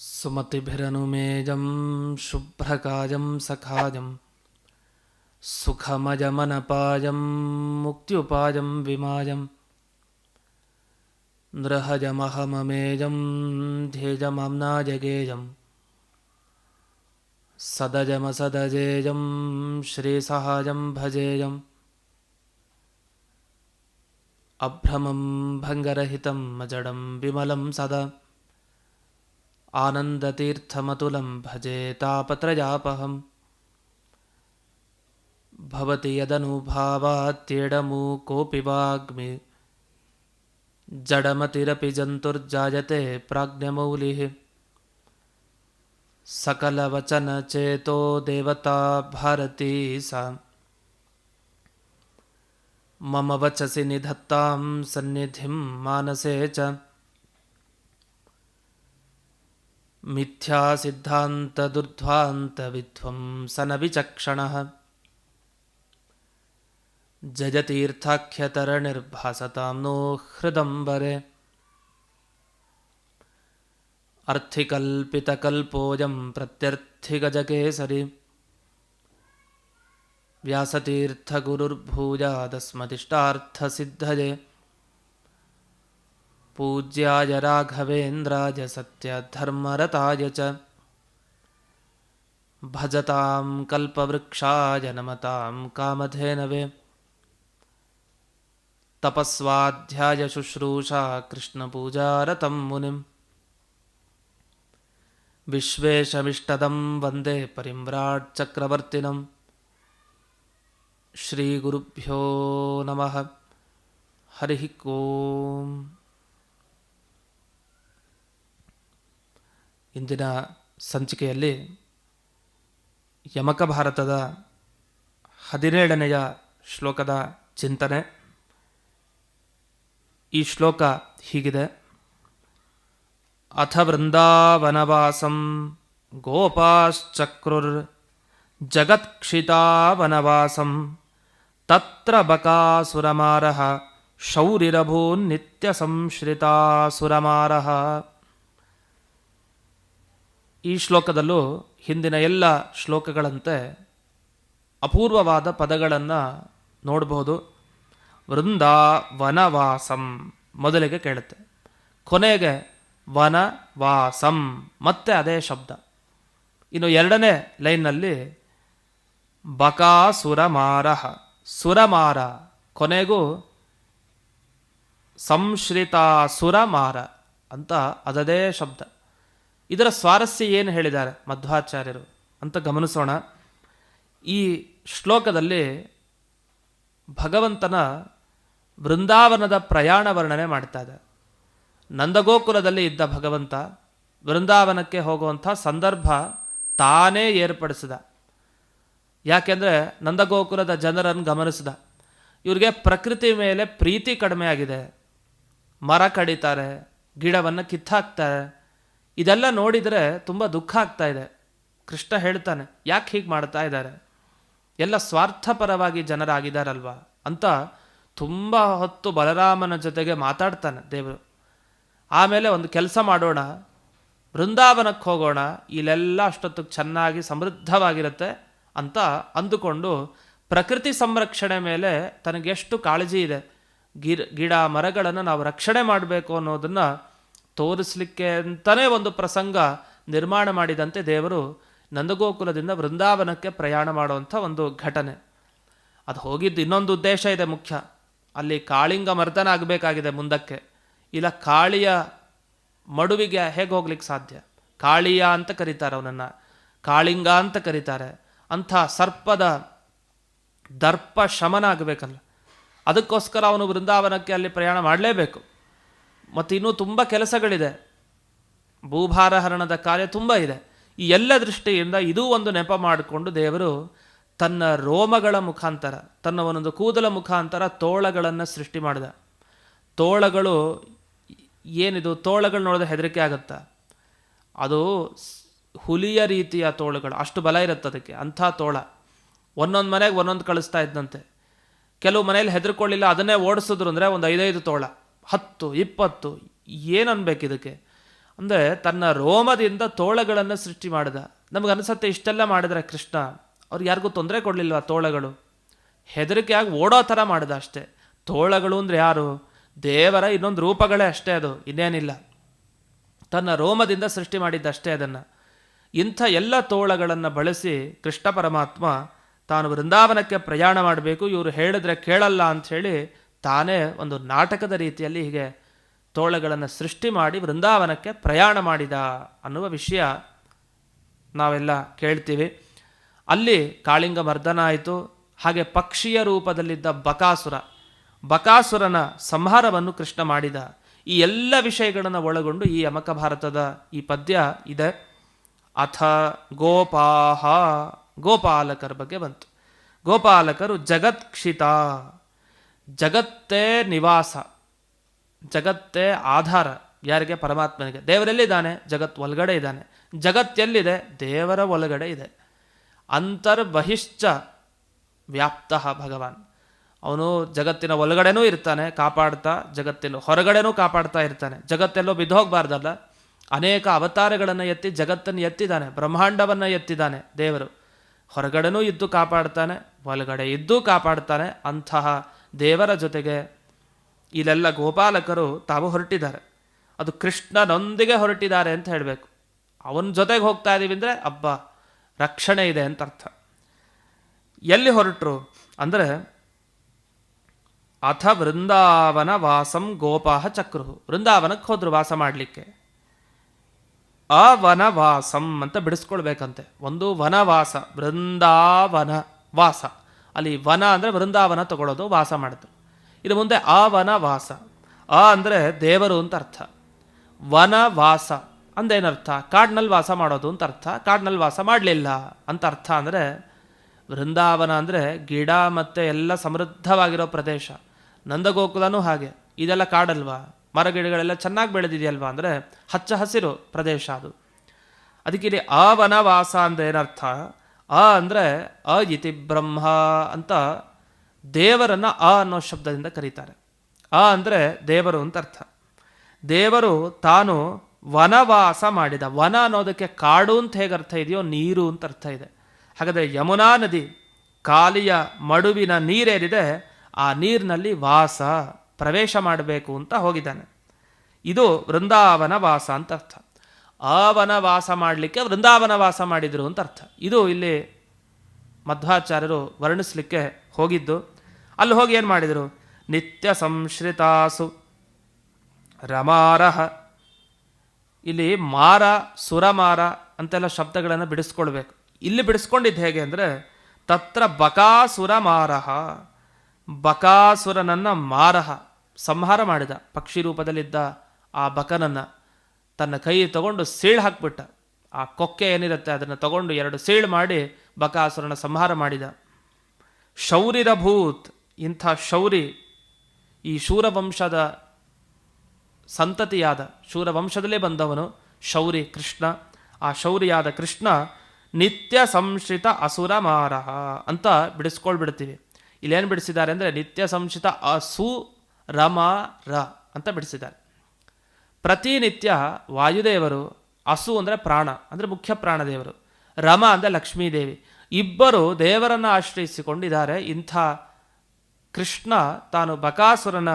सुमतिभिरनुमेजं शुभ्रकाजं सखाजं सुखमजमनपाजं मुक्त्युपाजं विमाजं नृहजमहममेजं ध्येजमाम्नाजगेजं सदजमसदजेजं श्रीसहाजं भजेयम् अभ्रमं भङ्गरहितं अजडं विमलं सदा आनन्दतीर्थमतुलं भजे तापत्रयापहम् भवति यदनुभावात्येडमू कोऽपि वाग्मि। जडमतिरपि जन्तुर्जायते प्राज्ञमौलिः। सकलवचनचेतो देवता भारती सा। मम वचसि निधत्तां सन्निधिं मानसे च मिथ्यासिद्धान्तदुर्ध्वान्तविध्वंसनविचक्षणः जयतीर्थाख्यतरनिर्भासतां नो हृदम्बरे अर्थिकल्पितकल्पोऽयं प्रत्यर्थिगजकेसरी। व्यासतीर्थगुरुर्भूयादस्मदिष्टार्थसिद्धये। पूज्याय राघवेन्द्राय सत्यधर्मरताय च। भजतां कल्पवृक्षाय नमतां कामधेनवे। तपस्वाध्यायशुश्रूषा कृष्णपूजारतं मुनिम्। विश्वेशमिष्टदं वंदे परिम्राट्चक्रवर्तिनं श्रीगुरुभ्यो नमः। हरिः ओम्। ಇಂದಿನ ಸಂಚಿಕೆಯಲ್ಲಿ ಯಮಕ ಭಾರತದ ಹದಿನೇಳನೆಯ ಶ್ಲೋಕದ ಚಿಂತನೆ. ಈ ಶ್ಲೋಕ ಹೀಗಿದೆ. ಅಥ ವೃಂದಾವನವಾಸಂ ಗೋಪಾಶ್ಚಕ್ರುರ್ ಜಗತ್ಕ್ಷಿತಾವನವಾಸಂ ತತ್ರ ಬಕಾಸುರಮಾರಃ ಶೌರಿರಭೂನ್ ನಿತ್ಯ ಸಂಶ್ರಿತಾಸುರಮಾರಃ ಈ ಶ್ಲೋಕದಲ್ಲೂ ಹಿಂದಿನ ಎಲ್ಲ ಶ್ಲೋಕಗಳಂತೆ ಅಪೂರ್ವವಾದ ಪದಗಳನ್ನು ನೋಡಬಹುದು. ವೃಂದ ವನವಾಸಂ ಮೊದಲಿಗೆ ಕೇಳುತ್ತೆ. ಕೊನೆಗೆ ವನವಾಸಂ, ಮತ್ತೆ ಅದೇ ಶಬ್ದ. ಇನ್ನು ಎರಡನೇ ಲೈನ್ನಲ್ಲಿ ಬಕಾಸುರಮಾರಃ. ಸುರಮಾರ ಕೊನೆಗೂ ಸಂಶ್ರಿತಾಸುರಮಾರ ಅಂತ ಅದದೇ ಶಬ್ದ. ಇದರ ಸ್ವಾರಸ್ಯ ಏನು ಹೇಳಿದ್ದಾರೆ ಮಧ್ವಾಚಾರ್ಯರು? ಅಂತ ಗಮನಿಸೋಣ. ಈ ಶ್ಲೋಕದಲ್ಲಿ ಭಗವಂತನ ಬೃಂದಾವನದ ಪ್ರಯಾಣ ವರ್ಣನೆ ಮಾಡ್ತಾ ಇದೆ ನಂದಗೋಕುಲದಲ್ಲಿ ಇದ್ದ ಭಗವಂತ ಬೃಂದಾವನಕ್ಕೆ ಹೋಗುವಂಥ ಸಂದರ್ಭ ತಾನೇ ಏರ್ಪಡಿಸಿದ. ಯಾಕೆಂದರೆ ನಂದಗೋಕುಲದ ಜನರನ್ನು ಗಮನಿಸಿದ. ಇವರಿಗೆ ಪ್ರಕೃತಿ ಮೇಲೆ ಪ್ರೀತಿ ಕಡಿಮೆ ಆಗಿದೆ. ಮರ ಕಡಿತಾರೆ, ಗಿಡವನ್ನು ಕಿತ್ತಾಕ್ತಾರೆ ಇದೆಲ್ಲ ನೋಡಿದರೆ ತುಂಬ ದುಃಖ ಆಗ್ತಾ ಇದೆ. ಕೃಷ್ಣ ಹೇಳ್ತಾನೆ, ಯಾಕೆ ಹೀಗೆ ಮಾಡ್ತಾ ಇದ್ದಾರೆ? ಎಲ್ಲ ಸ್ವಾರ್ಥಪರವಾಗಿ ಜನರಾಗಿದ್ದಾರಲ್ವಾ? ಅಂತ ತುಂಬ ಹೊತ್ತು ಬಲರಾಮನ ಜೊತೆಗೆ ಮಾತಾಡ್ತಾನೆ ದೇವರು. ಆಮೇಲೆ ಒಂದು ಕೆಲಸ ಮಾಡೋಣ ಬೃಂದಾವನಕ್ಕೆ ಹೋಗೋಣ, ಇಲ್ಲೆಲ್ಲ ಅಷ್ಟೊತ್ತಿಗೆ ಚೆನ್ನಾಗಿ ಸಮೃದ್ಧವಾಗಿರುತ್ತೆ ಅಂತ ಅಂದುಕೊಂಡು ಪ್ರಕೃತಿ ಸಂರಕ್ಷಣೆ ಮೇಲೆ ತನಗೆಷ್ಟು ಕಾಳಜಿ ಇದೆ. ಗಿರ್, ಗಿಡ ಮರಗಳನ್ನು ನಾವು ರಕ್ಷಣೆ ಮಾಡಬೇಕು ಅನ್ನೋದನ್ನು ತೋರಿಸ್ಲಿಕ್ಕೆ ಅಂತಲೇ ಒಂದು ಪ್ರಸಂಗ ನಿರ್ಮಾಣ ಮಾಡಿದಂತೆ ದೇವರು ನಂದಗೋಕುಲದಿಂದ ವೃಂದಾವನಕ್ಕೆ ಪ್ರಯಾಣ ಮಾಡುವಂಥ ಒಂದು ಘಟನೆ. ಅದು ಹೋಗಿದ್ದು ಇನ್ನೊಂದು ಉದ್ದೇಶ ಇದೆ ಮುಖ್ಯ. ಅಲ್ಲಿ ಕಾಳಿಂಗ ಮರ್ದನ ಆಗಬೇಕಾಗಿದೆ ಮುಂದಕ್ಕೆ. ಇಲ್ಲ ಕಾಳಿಯ ಮಡುವಿಗೆ ಹೇಗೆ ಹೋಗ್ಲಿಕ್ಕೆ ಸಾಧ್ಯ? ಕಾಳಿಯ ಅಂತ ಕರೀತಾರೆ ಅವನನ್ನು. ಕಾಳಿಂಗ ಅಂತ ಕರೀತಾರೆ. ಅಂಥ ಸರ್ಪದ ದರ್ಪ ಶಮನ ಆಗಬೇಕಲ್ಲ. ಅದಕ್ಕೋಸ್ಕರ ಅವನು ವೃಂದಾವನಕ್ಕೆ ಅಲ್ಲಿ ಪ್ರಯಾಣ ಮಾಡಲೇಬೇಕು. ಮತ್ತು ಇನ್ನೂ ತುಂಬ ಕೆಲಸಗಳಿದೆ. ಭೂಭಾರಹರಣದ ಕಾರ್ಯ ತುಂಬ ಇದೆ. ಈ ಎಲ್ಲ ದೃಷ್ಟಿಯಿಂದ ಇದೂ ಒಂದು ನೆಪ ಮಾಡಿಕೊಂಡು ದೇವರು ತನ್ನ ರೋಮಗಳ ಮುಖಾಂತರ, ತನ್ನ ಒಂದೊಂದು ಕೂದಲ ಮುಖಾಂತರ ತೋಳಗಳನ್ನು ಸೃಷ್ಟಿ ಮಾಡಿದ. ತೋಳಗಳು ಏನಿದು? ತೋಳಗಳು ನೋಡಿದ್ರೆ ಹೆದರಿಕೆ ಆಗುತ್ತಾ? ಅದು ಹುಲಿಯ ರೀತಿಯ ತೋಳಗಳು, ಅಷ್ಟು ಬಲ ಇರುತ್ತೆ ಅದಕ್ಕೆ, ಅಂಥ ತೋಳ. ಒಂದೊಂದು ಮನೆಗೆ ಒಂದೊಂದು ಕಳಿಸ್ತಾ ಇದ್ದಂತೆ. ಕೆಲವು ಮನೇಲಿ ಹೆದರ್ಕೊಳ್ಳಿಲ್ಲ, ಅದನ್ನೇ ಓಡಿಸಿದ್ರು ಅಂದರೆ ಒಂದು ಐದೈದು ತೋಳ. ಹತ್ತು, ಇಪ್ಪತ್ತು, ಏನನ್ಬೇಕು ಇದಕ್ಕೆ? ಅಂದರೆ ತನ್ನ ರೋಮದಿಂದ ತೋಳಗಳನ್ನು ಸೃಷ್ಟಿ ಮಾಡಿದ. ನಮಗನ್ಸತ್ತೆ ಇಷ್ಟೆಲ್ಲ ಮಾಡಿದ್ರೆ ಕೃಷ್ಣ. ಅವ್ರಿಗೆ ಯಾರಿಗೂ ತೊಂದರೆ ಕೊಡಲಿಲ್ವ ತೋಳಗಳು? ಹೆದರಿಕೆಯಾಗಿ ಓಡೋ ಥರ ಮಾಡಿದ ಅಷ್ಟೇ. ತೋಳಗಳು ಅಂದರೆ ಯಾರು? ದೇವರ ಇನ್ನೊಂದು ರೂಪಗಳೇ ಅಷ್ಟೇ ಅದು, ಇನ್ನೇನಿಲ್ಲ. ತನ್ನ ರೋಮದಿಂದ ಸೃಷ್ಟಿ ಮಾಡಿದ್ದಷ್ಟೇ ಅದನ್ನು. ಇಂಥ ಎಲ್ಲ ತೋಳಗಳನ್ನು ಬಳಸಿ ಕೃಷ್ಣ ಪರಮಾತ್ಮ ತಾನು ವೃಂದಾವನಕ್ಕೆ ಪ್ರಯಾಣ ಮಾಡಬೇಕು, ಇವರು ಹೇಳಿದ್ರೆ ಕೇಳಲ್ಲ ಅಂಥೇಳಿ ತಾನೇ ಒಂದು ನಾಟಕದ ರೀತಿಯಲ್ಲಿ ಹೀಗೆ ತೋಳಗಳನ್ನು ಸೃಷ್ಟಿ ಮಾಡಿ ವೃಂದಾವನಕ್ಕೆ ಪ್ರಯಾಣ ಮಾಡಿದ ಅನ್ನುವ ವಿಷಯ ನಾವೆಲ್ಲ ಕೇಳ್ತೀವಿ. ಅಲ್ಲಿ ಕಾಳಿಂಗ ಮರ್ದನ ಆಯಿತು. ಹಾಗೆ ಪಕ್ಷಿಯ ರೂಪದಲ್ಲಿದ್ದ ಬಕಾಸುರ, ಬಕಾಸುರನ ಸಂಹಾರವನ್ನು ಕೃಷ್ಣ ಮಾಡಿದ. ಈ ಎಲ್ಲ ವಿಷಯಗಳನ್ನು ಒಳಗೊಂಡು ಈ ಯಮಕ ಭಾರತದ ಈ ಪದ್ಯ ಇದೆ. ಅಥ ಗೋಪಾಹ ಗೋಪಾಲಕರ ಬಗ್ಗೆ ಬಂತು. ಗೋಪಾಲಕರು ಜಗತ್ಕ್ಷಿತ ಜಗತ್ತೇ ನಿವಾಸ, ಜಗತ್ತೇ ಆಧಾರ. ಯಾರಿಗೆ? ಪರಮಾತ್ಮನಿಗೆ. ದೇವರೆಲ್ಲಿದ್ದಾನೆ ಜಗತ್ ಒಳಗಡೆ ಇದ್ದಾನೆ. ಜಗತ್ತೆಲ್ಲಿದೆ? ದೇವರ ಒಳಗಡೆ ಇದೆ. ಅಂತರ್ಬಹಿಶ್ಚ ವ್ಯಾಪ್ತ ಭಗವಾನ್. ಅವನು ಜಗತ್ತಿನ ಒಳಗಡೆನೂ ಇರ್ತಾನೆ, ಕಾಪಾಡ್ತಾ ಜಗತ್ತಿನ ಹೊರಗಡೆನೂ ಕಾಪಾಡ್ತಾ ಇರ್ತಾನೆ. ಜಗತ್ತೆಲ್ಲೋ ಬಿದ್ದೋಗ್ಬಾರ್ದಲ್ಲ? ಅನೇಕ ಅವತಾರಗಳನ್ನು ಎತ್ತಿ ಜಗತ್ತನ್ನು ಎತ್ತಿದ್ದಾನೆ, ಬ್ರಹ್ಮಾಂಡವನ್ನು ಎತ್ತಿದ್ದಾನೆ ದೇವರು. ಹೊರಗಡೆನೂ ಇದ್ದು ಕಾಪಾಡ್ತಾನೆ, ಒಳಗಡೆ ಇದ್ದು ಕಾಪಾಡ್ತಾನೆ, ಅಂತಹ ದೇವರ ಜೊತೆಗೆ ಇಲ್ಲೆಲ್ಲ ಗೋಪಾಲಕರು ತಾವು ಹೊರಟಿದ್ದಾರೆ. ಅದು ಕೃಷ್ಣನೊಂದಿಗೆ ಹೊರಟಿದ್ದಾರೆ ಅಂತ ಹೇಳಬೇಕು. ಅವನ ಜೊತೆಗೆ ಹೋಗ್ತಾ ಇದ್ದೀವಿ ಅಂದರೆ, ಅಬ್ಬ, ರಕ್ಷಣೆ ಇದೆ ಅಂತ ಅರ್ಥ. ಎಲ್ಲಿ ಹೊರಟರು ಅಂದರೆ, ಅಥ ವೃಂದಾವನ ವಾಸಂ ಗೋಪಾಹ ಚಕ್ರು ವೃಂದಾವನಕ್ಕೆ ಹೋದರು ವಾಸ ಮಾಡಲಿಕ್ಕೆ. ಆ ವನವಾಸಂ ಅಂತ ಬಿಡಿಸ್ಕೊಳ್ಬೇಕಂತೆ. ಒಂದು ವನವಾಸ, ವೃಂದಾವನ ವಾಸ. ಅಲ್ಲಿ ವನ ಅಂದರೆ ವೃಂದಾವನ ತಗೊಳ್ಳೋದು, ವಾಸ ಮಾಡಿದ್ರು ಇದು ಮುಂದೆ ಆ ವನವಾಸ ಆ ಅಂದರೆ ದೇವರು ಅಂತ ಅರ್ಥ. ವನ ವನವಾಸ ಅಂದೇನರ್ಥ? ಕಾಡಿನಲ್ಲಿ ವಾಸ ಮಾಡೋದು ಅಂತ ಅರ್ಥ. ಕಾಡಿನಲ್ಲಿ ವಾಸ ಮಾಡಲಿಲ್ಲ ಅಂತ ಅರ್ಥ ಅಂದರೆ ವೃಂದಾವನ ಅಂದರೆ ಗಿಡ ಮತ್ತು ಎಲ್ಲ ಸಮೃದ್ಧವಾಗಿರೋ ಪ್ರದೇಶ. ನಂದಗೋಕುಲನೂ ಹಾಗೆ. ಇದೆಲ್ಲ ಕಾಡಲ್ವಾ? ಮರಗಿಡಗಳೆಲ್ಲ ಚೆನ್ನಾಗಿ ಬೆಳೆದಿದೆಯಲ್ವಾ ಅಂದರೆ ಹಚ್ಚ ಹಸಿರು ಪ್ರದೇಶ ಅದು. ಅದಕ್ಕೆ ಇಲ್ಲಿ ಆ ವನವಾಸ ಅಂದರೆ ಏನರ್ಥ ಆ ಅಂದರೆ ಅ ಇತಿ ಬ್ರಹ್ಮ ಅಂತ ದೇವರನ್ನು ಆ ಅನ್ನೋ ಶಬ್ದದಿಂದ ಕರೀತಾರೆ. ಆ ಅಂದರೆ ದೇವರು ಅಂತ ಅರ್ಥ. ದೇವರು ತಾನು ವನವಾಸ ಮಾಡಿದ. ವನ ಅನ್ನೋದಕ್ಕೆ ಕಾಡು ಅಂತ ಹೇಗೆ ಅರ್ಥ ಇದೆಯೋ ನೀರು ಅಂತ ಅರ್ಥ ಇದೆ. ಹಾಗಾದರೆ ಯಮುನಾ ನದಿ ಕಾಲಿಯ ಮಡುವಿನ ನೀರೇನಿದೆ ಆ ನೀರಿನಲ್ಲಿ ವಾಸ, ಪ್ರವೇಶ ಮಾಡಬೇಕು ಅಂತ ಹೋಗಿದ್ದಾನೆ. ಇದು ವೃಂದಾವನ ವಾಸ ಅಂತ ಅರ್ಥ. ಆ ವನವಾಸ ಮಾಡಲಿಕ್ಕೆ ವೃಂದಾವನ ವಾಸ ಮಾಡಿದರು ಅಂತ ಅರ್ಥ. ಇದು ಇಲ್ಲಿ ಮಧ್ವಾಚಾರ್ಯರು ವರ್ಣಿಸ್ಲಿಕ್ಕೆ ಹೋಗಿದ್ದು. ಅಲ್ಲಿ ಹೋಗಿ ಏನು ಮಾಡಿದರು? ನಿತ್ಯ ಸಂಶ್ರಿತಾಸು, ರಮಾರಹ. ಇಲ್ಲಿ ಮಾರ, ಸುರಮಾರ ಅಂತೆಲ್ಲ ಶಬ್ದಗಳನ್ನು ಬಿಡಿಸ್ಕೊಳ್ಬೇಕು. ಇಲ್ಲಿ ಬಿಡಿಸ್ಕೊಂಡಿದ್ದು ಹೇಗೆ ಅಂದರೆ, ತತ್ರ ಬಕಾಸುರ ಮಾರಹ ಬಕಾಸುರನನ್ನು ಮಾರಹ ಸಂಹಾರ ಮಾಡಿದ, ಪಕ್ಷಿ ರೂಪದಲ್ಲಿದ್ದ ಆ ಬಕನನ್ನು. ತನ್ನ ಕೈ ತಗೊಂಡು ಸೀಳು ಹಾಕ್ಬಿಟ್ಟ. ಆ ಕೊಕ್ಕೆ ಏನಿರುತ್ತೆ, ಅದನ್ನು ತಗೊಂಡು ಎರಡು ಸೀಳು ಮಾಡಿ ಬಕಾಸುರನ ಸಂಹಾರ ಮಾಡಿದ. ಶೌರಿರಭೂತ್ ಇಂಥ ಶೌರಿ ಈ ಶೂರವಂಶದ ಸಂತತಿಯಾದ, ಶೂರವಂಶದಲ್ಲೇ ಬಂದವನು ಶೌರಿ ಕೃಷ್ಣ. ಆ ಶೌರಿಯಾದ ಕೃಷ್ಣ, ನಿತ್ಯ ಸಂಶ್ರಿತ ಅಸುರ ಮಾರಹ ಅಂತ ಬಿಡಿಸ್ಕೊಳ್ಬಿಡ್ತೀವಿ. ಇಲ್ಲೇನು ಬಿಡಿಸಿದ್ದಾರೆ ಅಂದರೆ ನಿತ್ಯ ಸಂಶ್ರಿತ ಅಸು ರಮ ರ ಅಂತ ಬಿಡಿಸಿದ್ದಾರೆ. ಪ್ರತಿನಿತ್ಯ ವಾಯುದೇವರು ಅಸು ಅಂದರೆ ಪ್ರಾಣ, ಅಂದರೆ ಮುಖ್ಯ ಪ್ರಾಣದೇವರು ರಮ ಅಂದರೆ ಲಕ್ಷ್ಮೀದೇವಿ ಇಬ್ಬರು ದೇವರನ್ನು ಆಶ್ರಯಿಸಿಕೊಂಡಿದ್ದಾರೆ. ಇಂಥ ಕೃಷ್ಣ ತಾನು ಬಕಾಸುರನ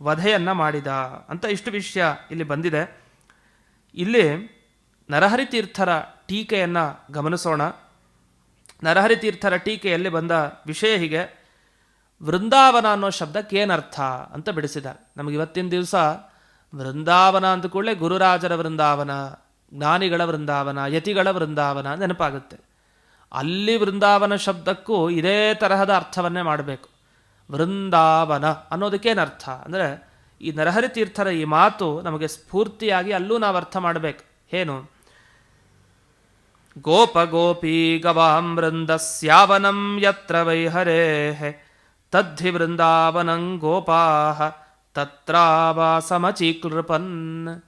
ವಧೆಯನ್ನು ಮಾಡಿದ ಅಂತ ಇಷ್ಟು ವಿಷಯ ಇಲ್ಲಿ ಬಂದಿದೆ. ಇಲ್ಲಿ ನರಹರಿ ತೀರ್ಥರ ಟೀಕೆಯನ್ನು ಗಮನಿಸೋಣ. ನರಹರಿ ತೀರ್ಥರ ಟೀಕೆಯಲ್ಲಿ ಬಂದ ವಿಷಯ ಹೀಗೆ ವೃಂದಾವನ ಅನ್ನೋ ಶಬ್ದಕ್ಕೇನರ್ಥ ಅಂತ ಬಿಡಿಸಿದ ನಮಗೆ ಇವತ್ತಿನ ದಿವಸ ವೃಂದಾವನ ಅಂದ ಕೂಡಲೇ ಗುರುರಾಜರ ವೃಂದಾವನ, ಜ್ಞಾನಿಗಳ ವೃಂದಾವನ, ಯತಿಗಳ ವೃಂದಾವನ ನೆನಪಾಗುತ್ತೆ. ಅಲ್ಲಿ ವೃಂದಾವನ ಶಬ್ದಕ್ಕೂ ಇದೇ ತರಹದ ಅರ್ಥವನ್ನೇ ಮಾಡಬೇಕು. ವೃಂದಾವನ ಅನ್ನೋದಕ್ಕೇನರ್ಥ ಅಂದರೆ ಈ ನರಹರಿ ತೀರ್ಥರ ಈ ಮಾತು ನಮಗೆ ಸ್ಫೂರ್ತಿಯಾಗಿ ಅಲ್ಲೂ ನಾವು ಅರ್ಥ ಮಾಡಬೇಕು. ಏನು? ಗೋಪ ಗೋಪಿ ಗವಾಂ ವೃಂದ ಸ್ಯಾವನಂ ಯತ್ರ ವೈಹರೇ ತದ್ಧಿ ವೃಂದಾವನಂ ಗೋಪಾ ತತ್ರಾವಾಸಮಚೀಕೃಪನ್.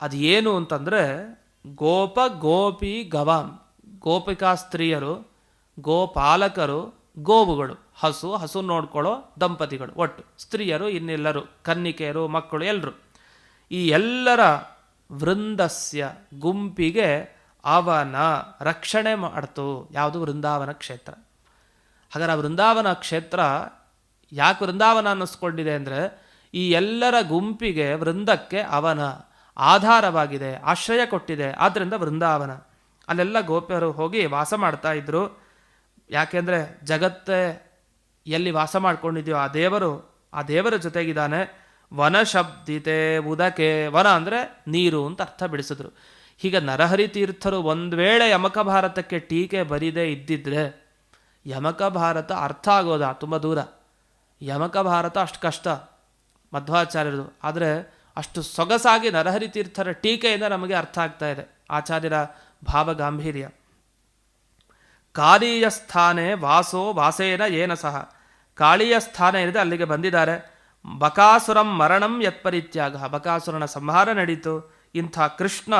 ಅದು ಏನು ಅಂತಂದರೆ, ಗೋಪ ಗೋಪಿ ಗವಾಂ, ಗೋಪಿಕಾ ಸ್ತ್ರೀಯರು, ಗೋಪಾಲಕರು, ಗೋವುಗಳು, ಹಸು ಹಸು ನೋಡ್ಕೊಳ್ಳೋ ದಂಪತಿಗಳು, ಒಟ್ಟು ಸ್ತ್ರೀಯರು, ಇನ್ನೆಲ್ಲರೂ, ಕನ್ನಿಕೆಯರು, ಮಕ್ಕಳು ಎಲ್ಲರೂ ಈ ಎಲ್ಲರ ವೃಂದಸ್ಯ ಗುಂಪಿಗೆ ಅವನ ರಕ್ಷಣೆ ಮಾಡ್ತು. ಯಾವುದು? ವೃಂದಾವನ ಕ್ಷೇತ್ರ. ಹಾಗಾದ್ರೆ ಆ ವೃಂದಾವನ ಕ್ಷೇತ್ರ ಯಾಕೆ ವೃಂದಾವನ ಅನ್ನಿಸ್ಕೊಂಡಿದೆ ಅಂದರೆ ಈ ಎಲ್ಲರ ಗುಂಪಿಗೆ ವೃಂದಕ್ಕೆ ಅವನ ಆಧಾರವಾಗಿದೆ, ಆಶ್ರಯ ಕೊಟ್ಟಿದೆ. ಆದ್ದರಿಂದ ವೃಂದಾವನ. ಅಲ್ಲೆಲ್ಲ ಗೋಪ್ಯರು ಹೋಗಿ ವಾಸ ಮಾಡ್ತಾ ಇದ್ದರು ಯಾಕೆಂದರೆ ಜಗತ್ತೇ ಎಲ್ಲಿ ವಾಸ ಮಾಡ್ಕೊಂಡಿದೆಯೋ ಆ ದೇವರು, ಆ ದೇವರ ಜೊತೆಗಿದ್ದಾನೆ. ವನ ಶಬ್ದಿತೆ ಉದಕೆ. ವನ ಅಂದರೆ ನೀರು ಅಂತ ಅರ್ಥ ಬಿಡಿಸಿದ್ರು. ಹೀಗೆ ನರಹರಿ ತೀರ್ಥರು ಒಂದು ವೇಳೆ ಯಮಕ ಭಾರತಕ್ಕೆ ಟೀಕೆ ಬರಿದೇ ಇದ್ದಿದ್ರೆ, ಯಮಕ ಭಾರತ ಅರ್ಥ ಆಗೋದಾ? ತುಂಬ ದೂರ. ಯಮಕ ಭಾರತ ಅಷ್ಟು ಕಷ್ಟ, ಮಧ್ವಾಚಾರ್ಯರದು. ಆದರೆ ಅಷ್ಟು ಸೊಗಸಾಗಿ ನರಹರಿ ತೀರ್ಥರ ಟೀಕೆಯಿಂದ ನಮಗೆ ಅರ್ಥ ಆಗ್ತಾ ಇದೆ. ಆಚಾರ್ಯರ ಭಾವ ಗಾಂಭೀರ್ಯ ಕಾಳೀಯ ಸ್ಥಾನೆ ವಾಸೋ ವಾಸೇನ ಏನ ಸಹ. ಕಾಳಿಯ ಸ್ಥಾನ ಏನಿದೆ ಅಲ್ಲಿಗೆ ಬಂದಿದ್ದಾರೆ. ಬಕಾಸುರಂ ಮರಣಂ ಯತ್ಪರಿತ್ಯಾಗ. ಬಕಾಸುರನ ಸಂಹಾರ ನಡೀತು. ಇಂಥ ಕೃಷ್ಣ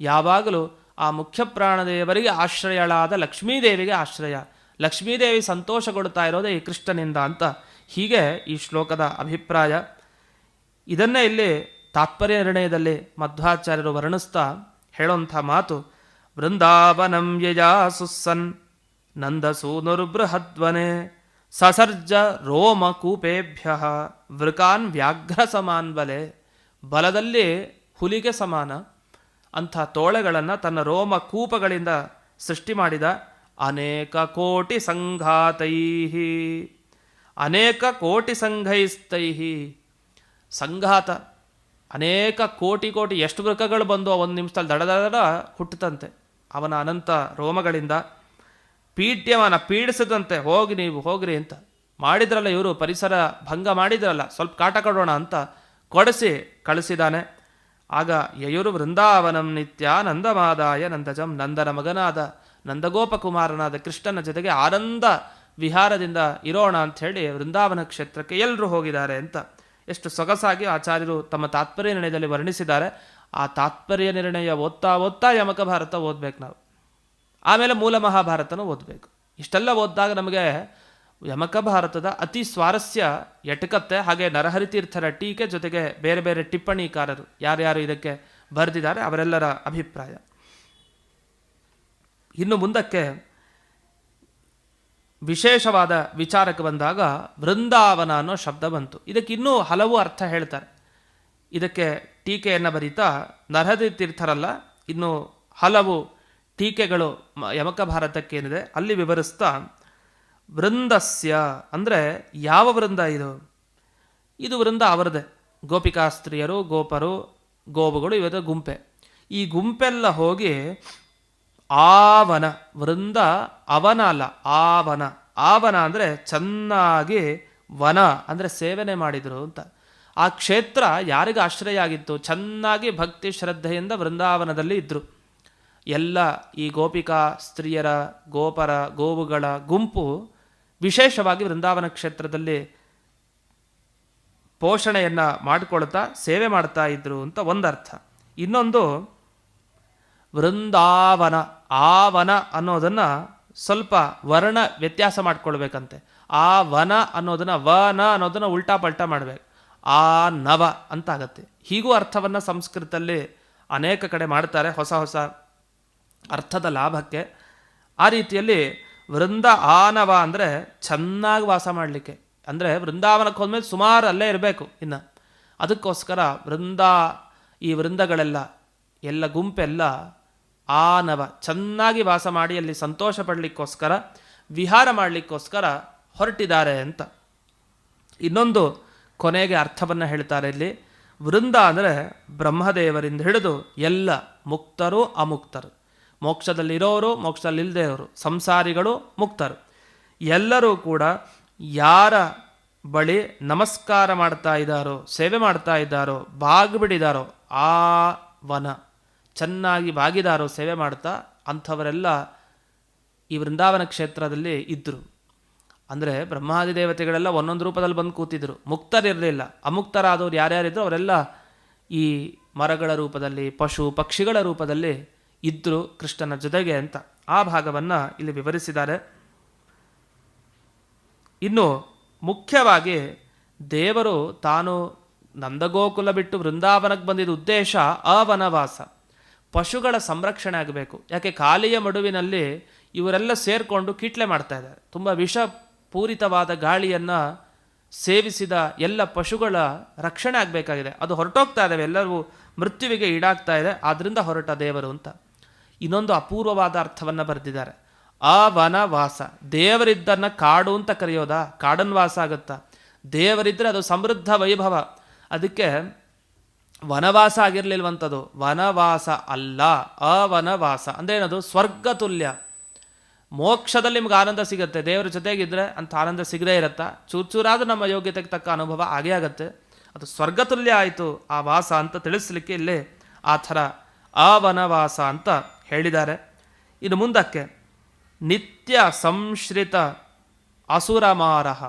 ಯಾವಾಗಲೂ ಆ ಮುಖ್ಯ ಪ್ರಾಣದೇವರಿಗೆ ಆಶ್ರಯಳಾದ ಲಕ್ಷ್ಮೀದೇವಿಗೆ ಆಶ್ರಯ. ಲಕ್ಷ್ಮೀದೇವಿ ಸಂತೋಷಗೊಳ್ತಾ ಇರೋದೇ ಈ ಕೃಷ್ಣನಿಂದ ಅಂತ ಹೀಗೆ ಈ ಶ್ಲೋಕದ ಅಭಿಪ್ರಾಯ. ಇದನ್ನೇ ಇಲ್ಲಿ ತಾತ್ಪರ್ಯ ನಿರ್ಣಯದಲ್ಲಿ ಮಧ್ವಾಚಾರ್ಯರು ವರ್ಣಿಸ್ತಾ ಹೇಳೋಂಥ ಮಾತು, ವೃಂದಾವನಂ ಯಜಾಸುಸ್ಸನ್ ನಂದಸೂನುರ್ಬೃಹದ್ವನೆ ಸಸರ್ಜ ರೋಮ ಕೂಪೇಭ್ಯ ವೃಕಾನ್ ವ್ಯಾಘ್ರ ಸಮಾನ್ ಬಲೆ ಬಲದಲ್ಲಿ ಹುಲಿಗೆ ಸಮಾನ ಅಂಥ ತೋಳೆಗಳನ್ನು ತನ್ನ ರೋಮ ಕೂಪಗಳಿಂದ ಸೃಷ್ಟಿ ಮಾಡಿದ ಅನೇಕ ಕೋಟಿ ಸಂಘಾತೈ ಅನೇಕ ಕೋಟಿ ಸಂಘೈಸ್ತೈಹಿ. ಸಂಘಾತ. ಅನೇಕ ಕೋಟಿ ಕೋಟಿ ಎಷ್ಟು ವೃಕಗಳು ಬಂದು ಒಂದು ನಿಮಿಷದಲ್ಲಿ ದಡ ದಡ ಹುಟ್ಟುತ್ತಂತೆ. ಅವನ ಅನಂತ ರೋಮಗಳಿಂದ ಪೀಠ್ಯವನ ಪೀಡಿಸದಂತೆ ಹೋಗಿ ನೀವು ಹೋಗ್ರಿ ಅಂತ. ಮಾಡಿದ್ರಲ್ಲ ಇವರು, ಪರಿಸರ ಭಂಗ ಮಾಡಿದ್ರಲ್ಲ, ಸ್ವಲ್ಪ ಕಾಟ ಕೊಡೋಣ ಅಂತ ಕೊಡಿಸಿ ಕಳಿಸಿದಾನೆ ಆಗ ಯಯುರು ವೃಂದಾವನಂ ನಿತ್ಯ ನಂದಮಾದಾಯ ನಂದಜಂ ನಂದನ ಮಗನಾದ ನಂದಗೋಪಕುಮಾರನಾದ ಕೃಷ್ಣನ ಜೊತೆಗೆ ಆನಂದ ವಿಹಾರದಿಂದ ಇರೋಣ ಅಂಥೇಳಿ ವೃಂದಾವನ ಕ್ಷೇತ್ರಕ್ಕೆ ಎಲ್ಲರೂ ಹೋಗಿದ್ದಾರೆ ಅಂತ ಎಷ್ಟು ಸೊಗಸಾಗಿ ಆಚಾರ್ಯರು ತಮ್ಮ ತಾತ್ಪರ್ಯ ನಿರ್ಣಯದಲ್ಲಿ ವರ್ಣಿಸಿದ್ದಾರೆ. ಆ ತಾತ್ಪರ್ಯ ನಿರ್ಣಯ ಓದ್ತಾ ಓದ್ತಾ ಯಮಕ ಭಾರತ ಓದ್ಬೇಕು ನಾವು. ಆಮೇಲೆ ಮೂಲ ಮಹಾಭಾರತನೂ ಓದಬೇಕು. ಇಷ್ಟೆಲ್ಲ ಓದಿದಾಗ ನಮಗೆ ಯಮಕ ಭಾರತದ ಅತಿ ಸ್ವಾರಸ್ಯ ಎಟಕತ್ತೆ. ಹಾಗೆ ನರಹರಿ ತೀರ್ಥರ ಟೀಕೆ ಜೊತೆಗೆ ಬೇರೆ ಬೇರೆ ಟಿಪ್ಪಣಿಕಾರರು ಯಾರ್ಯಾರು ಇದಕ್ಕೆ ಬರೆದಿದ್ದಾರೆ ಅವರೆಲ್ಲರ ಅಭಿಪ್ರಾಯ. ಇನ್ನು ಮುಂದಕ್ಕೆ ವಿಶೇಷವಾದ ವಿಚಾರಕ್ಕೆ ಬಂದಾಗ ವೃಂದಾವನ ಅನ್ನೋ ಶಬ್ದ ಬಂತು. ಇದಕ್ಕೆ ಇನ್ನೂ ಹಲವು ಅರ್ಥ ಹೇಳ್ತಾರೆ. ಇದಕ್ಕೆ ಟೀಕೆಯನ್ನು ಬರೀತಾ ನರಹರಿ ತೀರ್ಥರಲ್ಲ, ಇನ್ನು ಹಲವು ಟೀಕೆಗಳು ಯಮಕ ಭಾರತಕ್ಕೇನಿದೆ, ಅಲ್ಲಿ ವಿವರಿಸ್ತಾ, ವೃಂದಸ್ಯ ಅಂದರೆ ಯಾವ ವೃಂದ ಇದು? ಇದು ವೃಂದ ಅವರದೇ. ಗೋಪಿಕಾಸ್ತ್ರೀಯರು, ಗೋಪರು, ಗೋವುಗಳು ಇವರ ಗುಂಪೆ. ಈ ಗುಂಪೆಲ್ಲ ಹೋಗಿ ಆವನ, ವೃಂದ ಅವನ ಅಲ್ಲ, ಆವನ. ಆವನ ಅಂದರೆ ಚೆನ್ನಾಗಿ ವನ ಅಂದರೆ ಸೇವನೆ ಮಾಡಿದರು ಅಂತ. ಆ ಕ್ಷೇತ್ರ ಯಾರಿಗೆ ಆಶ್ರಯ ಆಗಿತ್ತು? ಚೆನ್ನಾಗಿ ಭಕ್ತಿ ಶ್ರದ್ಧೆಯಿಂದ ವೃಂದಾವನದಲ್ಲಿ ಇದ್ದರು ಎಲ್ಲ ಈ ಗೋಪಿಕಾ, ಸ್ತ್ರೀಯರ, ಗೋಪರ, ಗೋವುಗಳ ಗುಂಪು ವಿಶೇಷವಾಗಿ ವೃಂದಾವನ ಕ್ಷೇತ್ರದಲ್ಲಿ ಪೋಷಣೆಯನ್ನು ಮಾಡಿಕೊಳ್ತಾ, ಸೇವೆ ಮಾಡ್ತಾ ಇದ್ರು ಅಂತ ಒಂದರ್ಥ. ಇನ್ನೊಂದು ವೃಂದಾವನ ಆ ವನ ಅನ್ನೋದನ್ನು ಸ್ವಲ್ಪ ವರ್ಣ ವ್ಯತ್ಯಾಸ ಮಾಡ್ಕೊಳ್ಬೇಕಂತೆ. ಆ ವನ ಅನ್ನೋದನ್ನು ವನ ಅನ್ನೋದನ್ನು ಉಲ್ಟಾ ಪಲ್ಟಾ ಮಾಡಬೇಕು. ಆ ನವ ಅಂತಾಗತ್ತೆ. ಹೀಗೂ ಅರ್ಥವನ್ನು ಸಂಸ್ಕೃತದಲ್ಲಿ ಅನೇಕ ಕಡೆ ಮಾಡ್ತಾರೆ. ಹೊಸ ಹೊಸ ಅರ್ಥದ ಲಾಭಕ್ಕೆ. ಆ ರೀತಿಯಲ್ಲಿ ವೃಂದ ಆನವ ಅಂದರೆ ಚೆನ್ನಾಗಿ ವಾಸ ಮಾಡಲಿಕ್ಕೆ. ಅಂದರೆ ವೃಂದಾವನಕ್ಕೆ ಹೋದ್ಮೇಲೆ ಸುಮಾರು ಅಲ್ಲೇ ಇರಬೇಕು ಇನ್ನು. ಅದಕ್ಕೋಸ್ಕರ ವೃಂದ, ಈ ವೃಂದಗಳೆಲ್ಲ, ಎಲ್ಲ ಗುಂಪೆಲ್ಲ ಆನವ ಚೆನ್ನಾಗಿ ವಾಸ ಮಾಡಿ ಅಲ್ಲಿ ಸಂತೋಷ ಪಡಲಿಕ್ಕೋಸ್ಕರ, ವಿಹಾರ ಮಾಡಲಿಕ್ಕೋಸ್ಕರ ಹೊರಟಿದ್ದಾರೆ ಅಂತ. ಇನ್ನೊಂದು ಕೊನೆಗೆ ಅರ್ಥವನ್ನು ಹೇಳ್ತಾರೆ ಇಲ್ಲಿ. ವೃಂದ ಅಂದರೆ ಬ್ರಹ್ಮದೇವರಿಂದ ಹಿಡಿದು ಎಲ್ಲ ಮುಕ್ತರು ಅಮುಕ್ತರು. ಮೋಕ್ಷದಲ್ಲಿರೋರು ಮೋಕ್ಷದಲ್ಲಿಲ್ಲದೆ ಇರೋರು ಸಂಸಾರಿಗಳು ಮುಕ್ತರು. ಎಲ್ಲರೂ ಕೂಡ ಯಾರ ಬಳಿ ನಮಸ್ಕಾರ ಮಾಡ್ತಾ ಇದ್ದಾರೋ, ಸೇವೆ ಮಾಡ್ತಾ ಇದ್ದಾರೋ, ಬಾಗ್ಬಿಡಿದಾರೋ, ಆ ವನ. ಚೆನ್ನಾಗಿ ಬಾಗಿದಾರೋ ಸೇವೆ ಮಾಡ್ತಾ ಅಂಥವರೆಲ್ಲ ಈ ವೃಂದಾವನ ಕ್ಷೇತ್ರದಲ್ಲಿ ಇದ್ದರು ಅಂದರೆ ಬ್ರಹ್ಮಾದಿ ದೇವತೆಗಳೆಲ್ಲ ಒಂದೊಂದು ರೂಪದಲ್ಲಿ ಬಂದು ಕೂತಿದ್ರು. ಮುಕ್ತರಿರಲಿಲ್ಲ. ಅಮುಕ್ತರಾದವ್ರು ಯಾರ್ಯಾರಿದ್ರು ಅವರೆಲ್ಲ ಈ ಮರಗಳ ರೂಪದಲ್ಲಿ, ಪಶು ಪಕ್ಷಿಗಳ ರೂಪದಲ್ಲಿ ಇದ್ದರು ಕೃಷ್ಣನ ಜೊತೆಗೆ ಅಂತ. ಆ ಭಾಗವನ್ನು ಇಲ್ಲಿ ವಿವರಿಸಿದ್ದಾರೆ. ಇನ್ನು ಮುಖ್ಯವಾಗಿ ದೇವರು ತಾನು ನಂದಗೋಕುಲ ಬಿಟ್ಟು ವೃಂದಾವನಕ್ಕೆ ಬಂದಿದ್ದ ಉದ್ದೇಶ ಅವನವಾಸ. ಪಶುಗಳ ಸಂರಕ್ಷಣೆ ಆಗಬೇಕು. ಯಾಕೆ ಕಾಲಿಯ ಮಡುವಿನಲ್ಲಿ ಇವರೆಲ್ಲ ಸೇರಿಕೊಂಡು ಕೀಟ್ಲೆ ಮಾಡ್ತಾ ಇದ್ದಾರೆ. ತುಂಬ ವಿಷಪೂರಿತವಾದ ಗಾಳಿಯನ್ನು ಸೇವಿಸಿದ ಎಲ್ಲ ಪಶುಗಳ ರಕ್ಷಣೆ ಆಗಬೇಕಾಗಿದೆ. ಅದು ಹೊರಟೋಗ್ತಾ ಇದ್ದಾವೆ ಎಲ್ಲರೂ ಮೃತ್ಯುವಿಗೆ ಈಡಾಗ್ತಾ ಇದೆ. ಆದ್ದರಿಂದ ಹೊರಟ ದೇವರು ಅಂತ. ಇನ್ನೊಂದು ಅಪೂರ್ವವಾದ ಅರ್ಥವನ್ನು ಬರೆದಿದ್ದಾರೆ. ಆ ವನವಾಸ. ದೇವರಿದ್ದನ್ನು ಕಾಡು ಅಂತ ಕರೆಯೋದಾ? ಕಾಡನ್ ವಾಸ ಆಗುತ್ತಾ? ದೇವರಿದ್ದರೆ ಅದು ಸಮೃದ್ಧ ವೈಭವ. ಅದಕ್ಕೆ ವನವಾಸ ಆಗಿರಲಿಲ್ವಂಥದ್ದು ವನವಾಸ ಅಲ್ಲ, ಅವನವಾಸ. ಅಂದರೆ ಏನದು? ಸ್ವರ್ಗ ತುಲ್ಯ ಮೋಕ್ಷದಲ್ಲಿ ನಿಮ್ಗೆ ಆನಂದ ಸಿಗುತ್ತೆ. ದೇವರ ಜೊತೆಗಿದ್ರೆ ಅಂತ ಆನಂದ ಸಿಗದೇ ಇರುತ್ತಾ? ಚೂರು ಚೂರಾದ್ರೂ ನಮ್ಮ ಯೋಗ್ಯತೆಗೆ ತಕ್ಕ ಅನುಭವ ಆಗೇ ಆಗುತ್ತೆ. ಅದು ಸ್ವರ್ಗತುಲ್ಯ ಆಯಿತು, ಆ ವಾಸ ಅಂತ ತಿಳಿಸ್ಲಿಕ್ಕೆ ಇಲ್ಲಿ ಆ ಥರ ಅವನವಾಸ ಅಂತ ಹೇಳಿದ್ದಾರೆ. ಇನ್ನು ಮುಂದಕ್ಕೆ, ನಿತ್ಯ ಸಂಶ್ರಿತ ಅಸುರಮಾರಹ.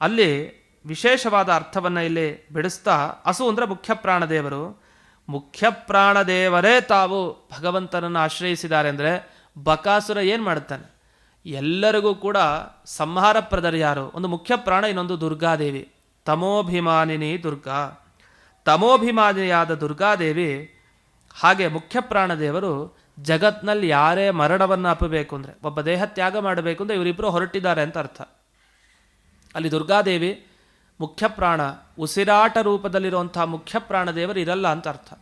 ಅಲ್ಲಿ ವಿಶೇಷವಾದ ಅರ್ಥವನ್ನು ಇಲ್ಲಿ ಬಿಡಿಸ್ತಾ ಅಸು ಅಂದರೆ ಮುಖ್ಯ ಪ್ರಾಣದೇವರು ಮುಖ್ಯ ಪ್ರಾಣದೇವರೇ ತಾವು ಭಗವಂತನನ್ನು ಆಶ್ರಯಿಸಿದ್ದಾರೆ ಅಂದರೆ ಬಕಾಸುರ ಏನು ಮಾಡ್ತಾನೆ ಎಲ್ಲರಿಗೂ ಕೂಡ ಸಂಹಾರ ಸಂಹಾರಪ್ರದರು ಯಾರು? ಒಂದು ಮುಖ್ಯ ಪ್ರಾಣ, ಇನ್ನೊಂದು ದುರ್ಗಾದೇವಿ. ತಮೋಭಿಮಾನಿನಿ ದುರ್ಗಾ. ತಮೋಭಿಮಾನಿಯಾದ ದುರ್ಗಾದೇವಿ ಹಾಗೆ ಮುಖ್ಯ ಪ್ರಾಣದೇವರು ಜಗತ್ನಲ್ಲಿ ಯಾರೇ ಮರಣವನ್ನು ಅಪ್ಪಬೇಕು ಅಂದರೆ, ಒಬ್ಬ ದೇಹ ತ್ಯಾಗ ಮಾಡಬೇಕು ಅಂದರೆ ಇವರಿಬ್ಬರು ಹೊರಟಿದ್ದಾರೆ ಅಂತ ಅರ್ಥ. ಅಲ್ಲಿ ದುರ್ಗಾದೇವಿ ಮುಖ್ಯ ಪ್ರಾಣ ಉಸಿರಾಟ ರೂಪದಲ್ಲಿರುವಂಥ ಮುಖ್ಯ ಪ್ರಾಣದೇವರು ಇರಲ್ಲ ಅಂತ ಅರ್ಥ.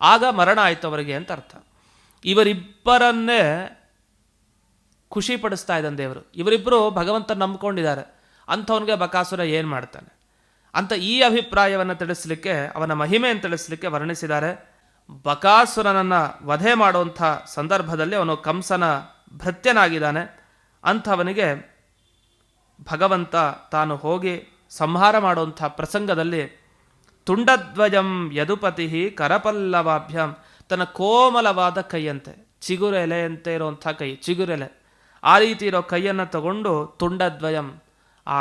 ಆಗ ಮರಣ ಆಯಿತು ಅವರಿಗೆ ಅಂತ ಅರ್ಥ. ಇವರಿಬ್ಬರನ್ನೇ ಖುಷಿ ಪಡಿಸ್ತಾ ಇದ್ದಾನೆ ದೇವರು. ಇವರಿಬ್ಬರು ಭಗವಂತ ನಂಬ್ಕೊಂಡಿದ್ದಾರೆ. ಅಂಥವನಿಗೆ ಬಕಾಸುರ ಏನು ಮಾಡ್ತಾನೆ? ಅಂತ ಈ ಅಭಿಪ್ರಾಯವನ್ನು ತಿಳಿಸ್ಲಿಕ್ಕೆ, ಅವನ ಮಹಿಮೆಯನ್ನು ತಿಳಿಸ್ಲಿಕ್ಕೆ ವರ್ಣಿಸಿದ್ದಾರೆ. ಬಕಾಸುರನನ್ನು ವಧೆ ಮಾಡುವಂಥ ಸಂದರ್ಭದಲ್ಲಿ ಅವನು ಕಂಸನ ಭೃತ್ಯನಾಗಿದ್ದಾನೆ. ಅಂಥವನಿಗೆ ಭಗವಂತ ತಾನು ಹೋಗಿ ಸಂಹಾರ ಮಾಡುವಂಥ ಪ್ರಸಂಗದಲ್ಲಿ ತುಂಡದ್ವಯಂ ಯದುಪತಿ ಕರಪಲ್ಲವಾಭ್ಯಾಂ, ತನ್ನ ಕೋಮಲವಾದ ಕೈಯಂತೆ ಚಿಗುರೆಲೆಯಂತೆ ಇರುವಂಥ ಕೈ ಚಿಗುರೆಲೆ ಆ ರೀತಿ ಇರೋ ಕೈಯನ್ನು ತಗೊಂಡು ತುಂಡದ್ವಯಂ ಆ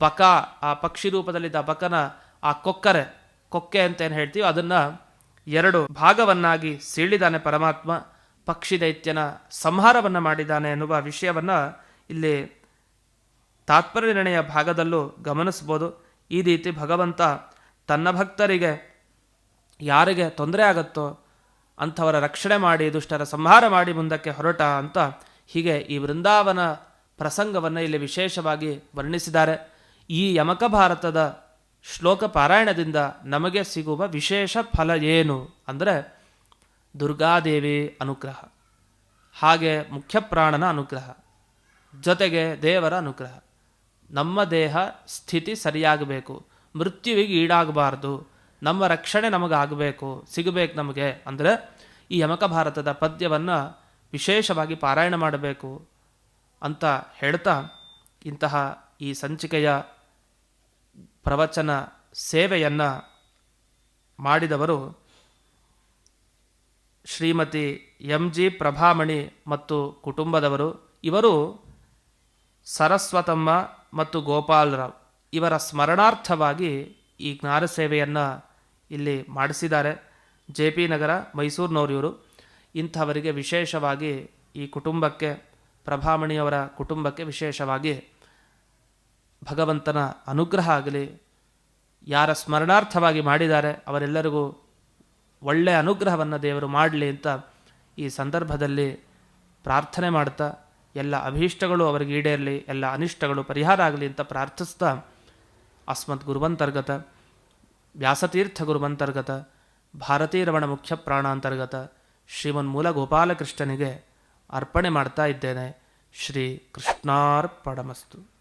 ಬಕ, ಆ ಪಕ್ಷಿ ರೂಪದಲ್ಲಿದ್ದ ಬಕನ, ಆ ಕೊಕ್ಕರೆ, ಕೊಕ್ಕೆ ಅಂತ ಏನು ಹೇಳ್ತೀವಿ ಅದನ್ನು ಎರಡು ಭಾಗವನ್ನಾಗಿ ಸೀಳಿದಾನೆ ಪರಮಾತ್ಮ, ಪಕ್ಷಿ ದೈತ್ಯನ ಸಂಹಾರವನ್ನು ಮಾಡಿದ್ದಾನೆ ಎನ್ನುವ ವಿಷಯವನ್ನು ಇಲ್ಲಿ ತಾತ್ಪರ್ಯ ನಿರ್ಣಯ ಭಾಗದಲ್ಲೂ ಗಮನಿಸ್ಬೋದು ಈ ರೀತಿ ಭಗವಂತ ತನ್ನ ಭಕ್ತರಿಗೆ ಯಾರಿಗೆ ತೊಂದರೆ ಆಗುತ್ತೋ ಅಂಥವರ ರಕ್ಷಣೆ ಮಾಡಿ, ದುಷ್ಟರ ಸಂಹಾರ ಮಾಡಿ ಮುಂದಕ್ಕೆ ಹೊರಟ ಅಂತ ಹೀಗೆ ಈ ವೃಂದಾವನ ಪ್ರಸಂಗವನ್ನು ಇಲ್ಲಿ ವಿಶೇಷವಾಗಿ ವರ್ಣಿಸಿದ್ದಾರೆ. ಈ ಯಮಕ ಭಾರತದ ಶ್ಲೋಕ ಪಾರಾಯಣದಿಂದ ನಮಗೆ ಸಿಗುವ ವಿಶೇಷ ಫಲ ಏನು ಅಂದರೆ ದುರ್ಗಾದೇವಿ ಅನುಗ್ರಹ, ಹಾಗೆ ಮುಖ್ಯಪ್ರಾಣನ ಅನುಗ್ರಹ ಜೊತೆಗೆ ದೇವರ ಅನುಗ್ರಹ. ನಮ್ಮ ದೇಹ ಸ್ಥಿತಿ ಸರಿಯಾಗಬೇಕು. ಮೃತ್ಯುವಿಗೆ ಈಡಾಗಬಾರ್ದು. ನಮ್ಮ ರಕ್ಷಣೆ ನಮಗಾಗಬೇಕು. ಸಿಗಬೇಕು ನಮಗೆ ಅಂದರೆ ಈ ಯಮಕ ಭಾರತದ ಪದ್ಯವನ್ನು ವಿಶೇಷವಾಗಿ ಪಾರಾಯಣ ಮಾಡಬೇಕು ಅಂತ ಹೇಳ್ತಾ ಇಂತಹ ಈ ಸಂಚಿಕೆಯ ಪ್ರವಚನ ಸೇವೆಯನ್ನು ಮಾಡಿದವರು ಶ್ರೀಮತಿ ಎಂ ಜಿ ಪ್ರಭಾಮಣಿ ಮತ್ತು ಕುಟುಂಬದವರು. ಇವರು ಸರಸ್ವತಮ್ಮ ಮತ್ತು ಗೋಪಾಲರಾವ್ ಇವರ ಸ್ಮರಣಾರ್ಥವಾಗಿ ಈ ಜ್ಞಾನ ಸೇವೆಯನ್ನು ಇಲ್ಲಿ ಮಾಡಿಸಿದ್ದಾರೆ. ಜೆ ಪಿ ನಗರ ಮೈಸೂರಿನವರು ಇವರು ಇಂಥವರಿಗೆ ವಿಶೇಷವಾಗಿ ಈ ಕುಟುಂಬಕ್ಕೆ, ಪ್ರಭಾಮಣಿಯವರ ಕುಟುಂಬಕ್ಕೆ ವಿಶೇಷವಾಗಿ ಭಗವಂತನ ಅನುಗ್ರಹ ಆಗಲಿ, ಯಾರ ಸ್ಮರಣಾರ್ಥವಾಗಿ ಮಾಡಿದ್ದಾರೆ ಅವರೆಲ್ಲರಿಗೂ ಒಳ್ಳೆಯ ಅನುಗ್ರಹವನ್ನು ದೇವರು ಮಾಡಲಿ ಅಂತ ಈ ಸಂದರ್ಭದಲ್ಲಿ ಪ್ರಾರ್ಥನೆ ಮಾಡ್ತಾ ಎಲ್ಲ ಅಭೀಷ್ಟಗಳು ಅವರಿಗೆ ಈಡೇರಲಿ, ಎಲ್ಲ ಅನಿಷ್ಟಗಳು ಪರಿಹಾರ ಆಗಲಿ ಅಂತ ಪ್ರಾರ್ಥಿಸ್ತಾ ಅಸ್ಮತ್ ಗುರುವಂತರ್ಗತ, ವ್ಯಾಸತೀರ್ಥ ಗುರುವಂತರ್ಗತ ಭಾರತೀರಮಣ ಮುಖ್ಯ ಪ್ರಾಣಾಂತರ್ಗತ ಶ್ರೀಮನ್ಮೂಲ ಗೋಪಾಲಕೃಷ್ಣನಿಗೆ ಅರ್ಪಣೆ ಮಾಡ್ತಾ ಇದ್ದೇನೆ. ಶ್ರೀ ಕೃಷ್ಣಾರ್ಪಣಮಸ್ತು